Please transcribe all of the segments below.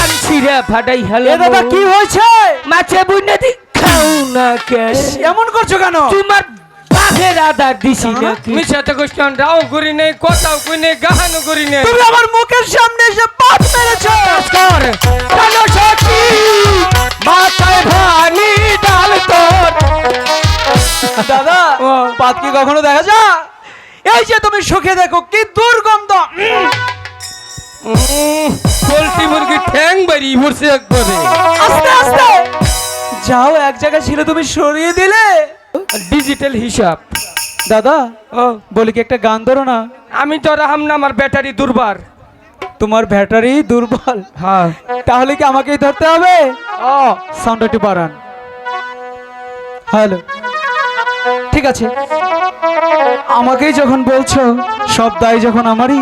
কান ছিঁড়ে ফাটাই হলো এ দাদা কি হয়েছে? মাছে বুনে দি খাও না এমন করছ কেন? তোমার বাপের আদার দিছি নাকি? মিশাতে কোশ্চেন রাও করি নেই কথাও কই নেই গাহানো করি নেই। তুমি আমার মুখের সামনে এসে পাত মেরেছো। কর চলো সখী মাথায় ভানি ডাল তোর। দাদা ও। পাত কি কখনো দেখা যা এই যে তুমি সুখে দেখো কি দুর্গন্ধ। পোল্ট্রি মুরগি ঠ্যাং বাড়ি পড়ছে একবারে। আস্তে আস্তে। যাও এক জায়গায় ছিল তুমি সরিয়ে দিলে। ডিজিটাল হিসাব। দাদা ও বলি কি একটা গান ধরো না। আমি তো রাহাম না আমার ব্যাটারি দুর্বার তোমার ব্যাটারি দুর্বল? হ্যাঁ। তাহলে কি আমাকেই ধরতে হবে? ও। সাউন্ড একটু বাড়ান। হ্যালো। ঠিক আছে। আমাকেই যখন বলছো সব দায় যখন আমারই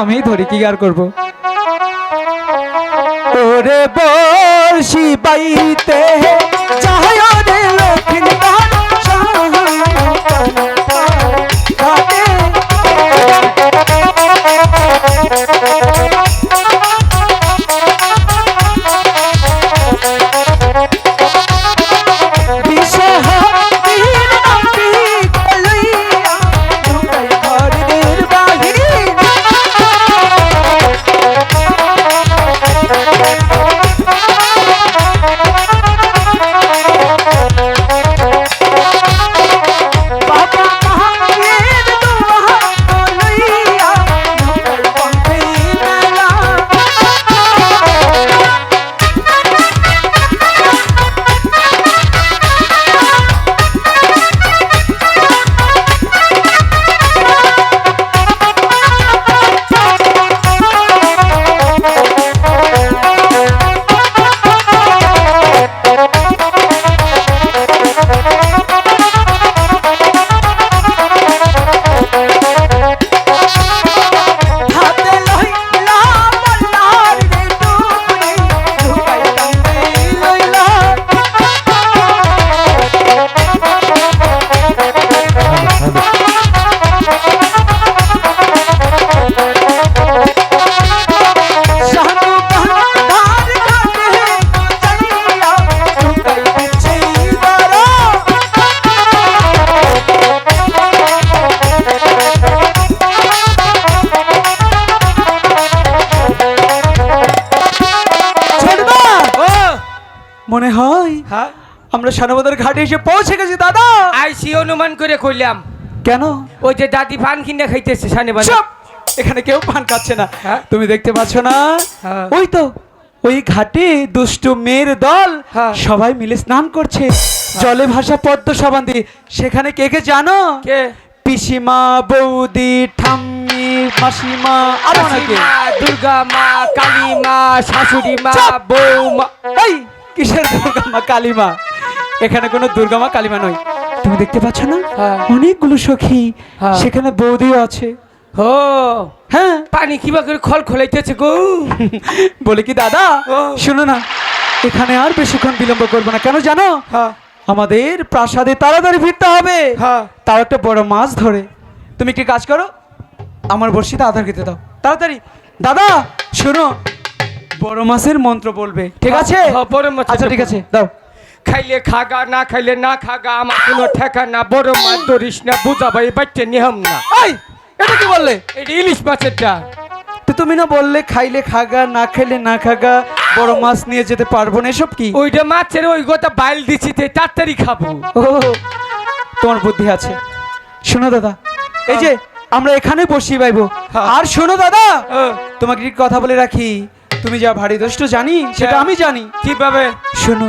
আমি ধরি কি আর করব? ওরে বর্ষি বাইতে চাহ রে লক্ষ্মী আমরা সানবাদার ঘাটে এসে পৌঁছে গেছি দাদা। আইসি অনুমান করে কইলাম। কেন? ওই যে দাদি পান কিনে খাইতেছে সানে বাজে চুপ! এখানে কেউ পান খাচ্ছে না। হ্যাঁ? তুমি দেখতে পাচ্ছ না? হ্যাঁ। ওই তো ওই ঘাটে দুষ্টু মেয়ের দল হ্যাঁ। সবাই মিলে স্নান করছে। জলে ভাসা পদ্ম সাবান দিয়ে সেখানে কে কে জানো? কে? পিসিমা বৌদি ঠাম্মি মাসিমা আরও অনেকে। মা, দুর্গা মা কালী মা শাশুড়ি মা! বউ এই কিসের দুর্গা মা কালী মা এখানে কোনো দুর্গা মা কালী মা নয় তুমি দেখতে পাচ্ছ না? হ্যাঁ। অনেকগুলো সখী হ্যাঁ। সেখানে বৌদিও আছে। ও হ্যাঁ। পানি কিবা করে খল খোলাইতেছে গো? বলে কি দাদা। শোনো না এখানে আর বেশিক্ষণ বিলম্ব করব না। কেন জানো? হ্যাঁ। আমাদের প্রাসাদে তাড়াতাড়ি ফিরতে হবে। হ্যাঁ। তাও একটা বড় মাছ ধরে। তুমি কি কাজ করো আমার বর্ষিতে আধার খেতে দাও। তাড়াতাড়ি। দাদা শোনো বড় মাছের মন্ত্র বলবে। ঠিক আছে? বড় আচ্ছা ঠিক আছে দাও। খাইলে খাগা না খাইলে না খাগা আমার কোনো ঠেকা না বড় মাছ ধরিস না বুঝাবো এই বাচ্চা নিয়ম না। এই এটা কি বললে? এটা ইলিশ মাছেরটা তো তুমি না বললে খাইলে খাগা না খাইলে না খাগা বড় মাছ নিয়ে যেতে পারব না এসব কি? ওইটা মাছের ওই গোটা বাইল দিছি তে তাড়াতাড়ি খাব। ও তোমার বুদ্ধি আছে। শোনো দাদা এই যে আমরা এখানে বসি পাইবো হ্যাঁ। আর শোনো দাদা তোমাকে কি কথা বলে রাখি। তুমি যা ভারী দোষ্ট জানি সেটা হ্যাঁ। আমি জানি। কীভাবে? শোনো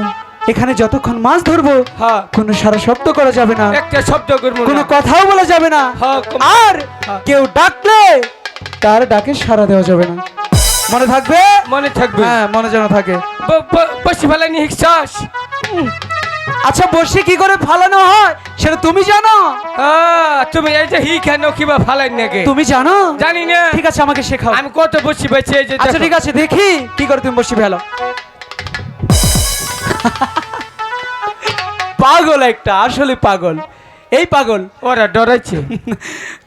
এখানে যতক্ষণ মাছ ধরবো হ্যাঁ। কোনো সারা শব্দ করা যাবে না। একটা শব্দ করব কোনো কথাও বলা যাবে না। হ্যাঁ, আর হ্যাঁ। কেউ ডাকলে তার ডাকে সাড়া দেওয়া যাবে না। মনে থাকবে? মনে থাকবে। হ্যাঁ মনে যেন থাকে। বসি ফেলানি হিসাস আচ্ছা বসে কি করে ফালানো হয় সেটা তুমি জানো? তুমি এই যে হি কেন কিবা ফালাই নাকি? তুমি জানো? জানি না। ঠিক আছে আমাকে শেখাও। আমি কত বসি যে আচ্ছা ঠিক আছে দেখি কি করে তুমি বসে ফেলো। পাগল একটা আসলে পাগল। এই পাগল। ওরা ডরাইছে।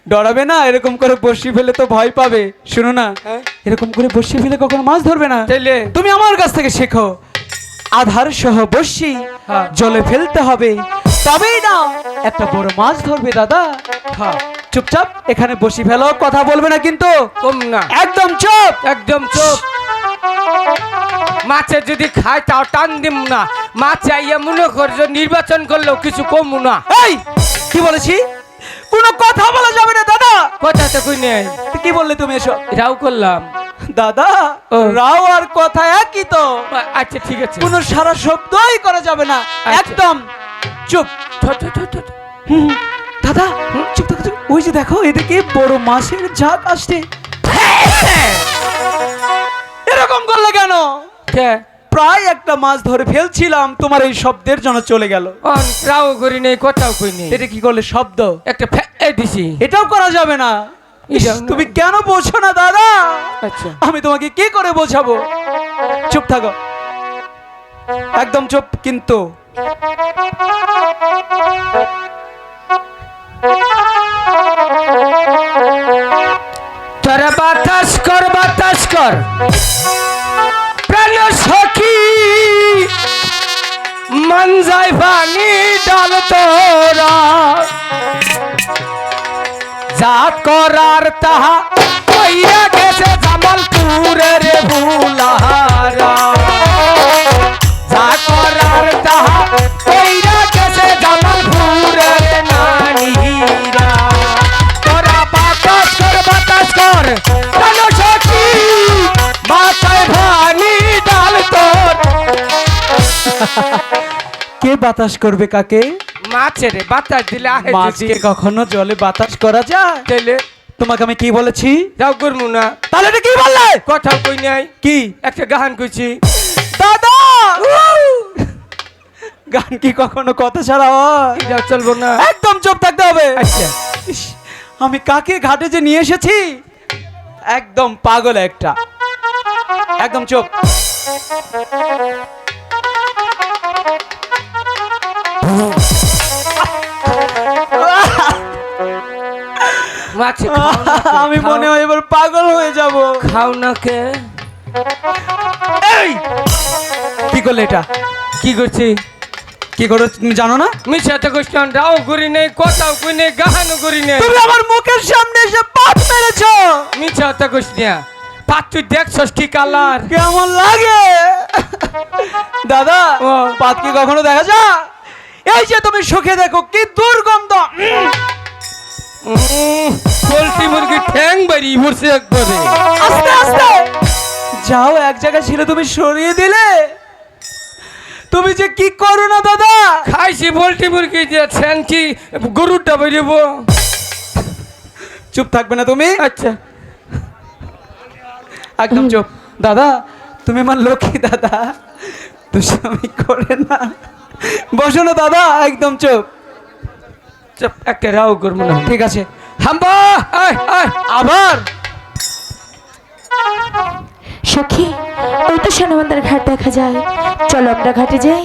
ডরাবে না এরকম করে বসি ফেলে তো ভয় পাবে। শুনো না হ্যাঁ? এরকম করে বসি ফেলে কখনো মাছ ধরবে না? তাইলে? তুমি আমার কাছ থেকে শেখো আধার সহ বসি হ্যাঁ। জলে ফেলতে হবে। তবেই না একটা বড় মাছ ধরবে দাদা। হ্যাঁ। চুপচাপ এখানে বসি ফেলো কথা বলবে না কিন্তু। কম না। একদম চুপ। একদম চুপ। মাছে যদি খায় তাও টান দিম না। মাছ চাইয়া মনে করছ নির্বাচন করলেও কিছু কম না। এই কি বলেছি? কোনো কথা বলা যাবে না দাদা। কথা তো কই নেই। কি বললে তুমি এসো এটাও করলাম। দাদা। রাও আর কথা একই তো। আচ্ছা ঠিক আছে। কোনো সারা শব্দই করা যাবে না। আচ্ছা। একদম। চুপ। দাদা চুপ থাকো চুপ। ওই যে দেখো এদিকে বড় মাছের ঝাঁক আসছে। এরকম করলে কেন? প্রায় একটা মাছ ধরে ফেলছিলাম তোমার এই শব্দের জন্য চলে গেল। রাও করি নেই কথাও কই নেই। এটা কি করলে শব্দ? একটা দিছি। এটাও করা যাবে না। না। তুমি কেন বোঝো না দাদা? আচ্ছা। আমি তোমাকে কি করে বোঝাবো? চুপ থাকো। একদম চুপ কিন্তু। তোরা বাতাস কর বাতাস কর। মন যায় পানি ডাল তোরা। জাত করার তাহা কইরা গেছে জামালপুরের ভুলাহারা। যা করার তাহা কইরা গেছে জামালপুরের নানীরা। তোরা বাতাস কর বাতাস কর প্রাণ সখী মাথায় ভানি ডাল তোর। কে বাতাস করবে কাকে? মাছের বাতাস দিলে আহে মাছকে কখনো জলে বাতাস করা যায়? তাইলে? তোমাকে আমি কি বলেছি? যাও করব না। তাহলে এটা কি বললে? কথা কই নাই। কি? একটা গান কইছি। দাদা! গান কি কখনো কথা ছাড়া হয়? যাও চলবো না। একদম চুপ থাকতে হবে। আচ্ছা। ইস, আমি কাকে ঘাটে যে নিয়ে এসেছি? একদম পাগল একটা। একদম চুপ। মাছে আমি মনে হয় এবার পাগল হয়ে যাব। খাও না কে। এই! কি করলে এটা? কি করছি? কি করো তুমি জানো না? মিশাতে কোশ্চেন রাও করি নেই কথাও কই নেই গাহানও করি নেই। তুমি আমার মুখের সামনে এসে পাত মেরেছো! মিশাতে কোশ্চেন পাত তুই দেখছস কি কালার? কেমন লাগে? দাদা। পাত কি কখনো দেখা যায়? এই যে তুমি সুখে দেখো কি দুর্গন্ধ! পোলট্রি মুরগি ঠ্যাং বাড়ি পড়ছে একবারে। আস্তে আস্তে। যাও এক জায়গায় ছিল তুমি সরিয়ে দিলে। তুমি যে কি করো না দাদা? খাইছি পোলট্রি মুরগি যে ঠ্যাং কি গরুটা বেরিয়েব। চুপ থাকবে না তুমি? আচ্ছা। একদম চুপ। দাদা তুমি আমার লক্ষ্মী দাদা। দুষ্টামি করে না। বসো না দাদা একদম চুপ। একটা রাও করব না। ঠিক আছে। হাম্বা! আয় আয় আবার! সখী ওই তো সোনামন্দার ঘাট দেখা যায়। চলো আমরা ঘাটে যাই।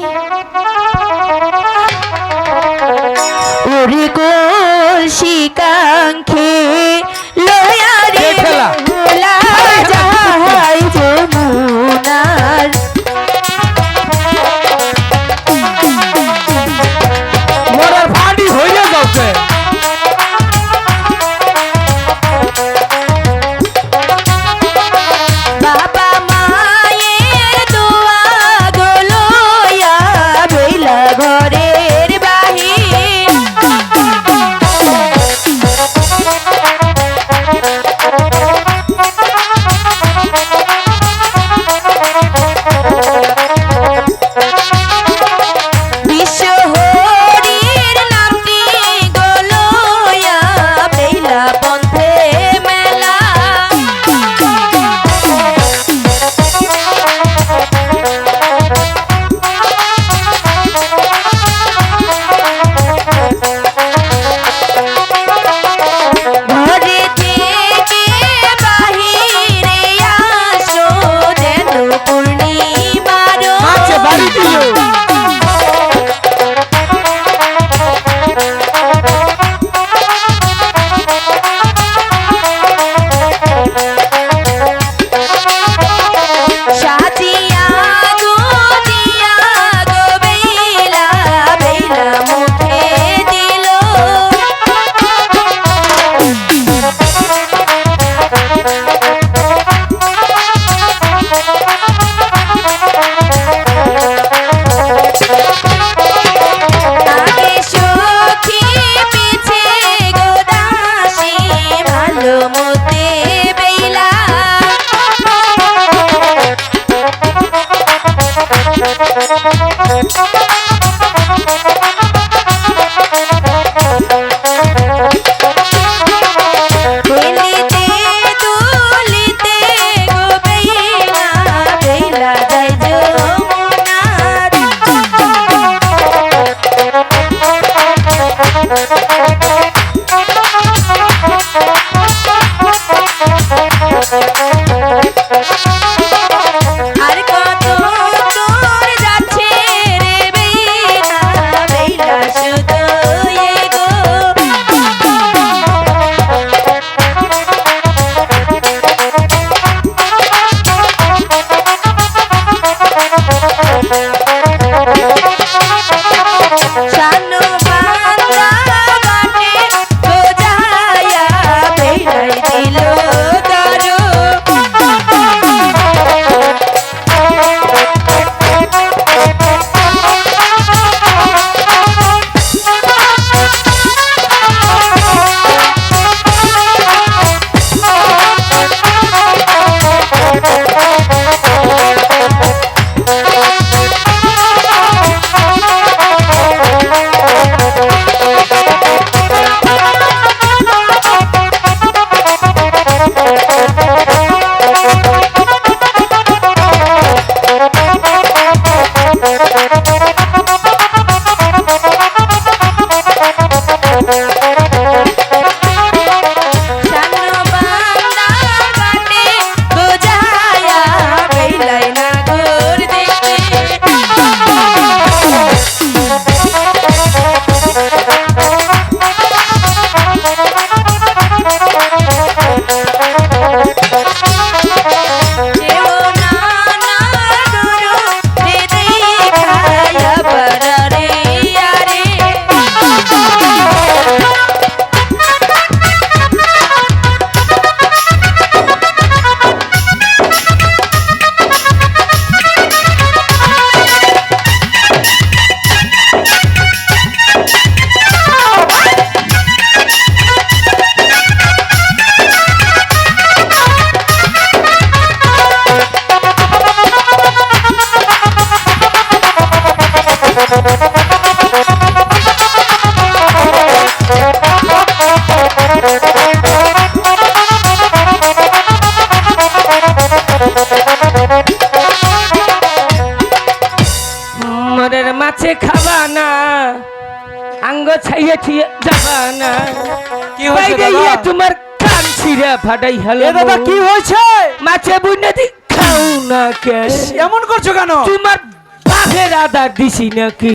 ওরে কোল কাঙ্ক্ষে কি হয়েছে দাদা? তোমার কান ছিঁড়ে ফাটাই হলো দাদা কি হয়েছে? মাছে বুনে দি খাও না কে এমন করছ কেন? তোমার বাঘের আদা দিছি নাকি?